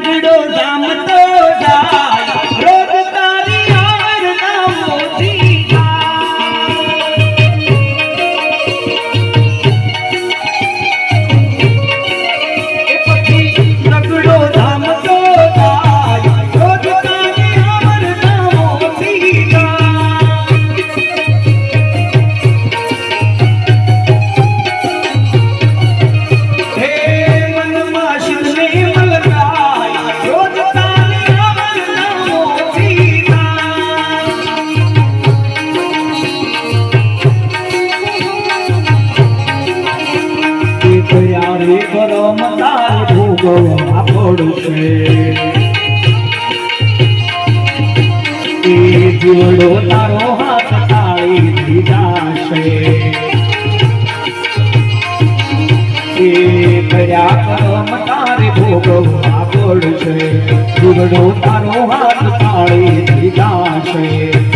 નગડો જામતો જાય ત્યારે કરમ તાર ભોગવવા પડશે જોડો તારો હાથ તાળી દીધાશે કર્યા કરમ તારે ભોગવવા પડશે જોડો તારો હાથ તાળી દીધાશે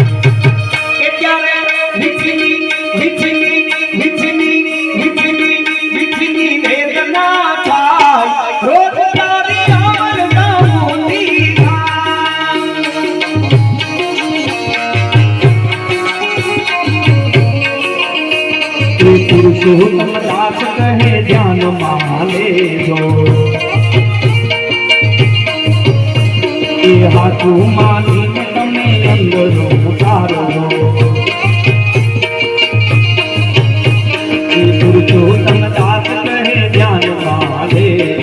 ગુરુદાસ કહે ધ્યાનમાં લેજો. એ હાથું માની તમે અંદરો દાસ કહે ધ્યાનમાં લેજો.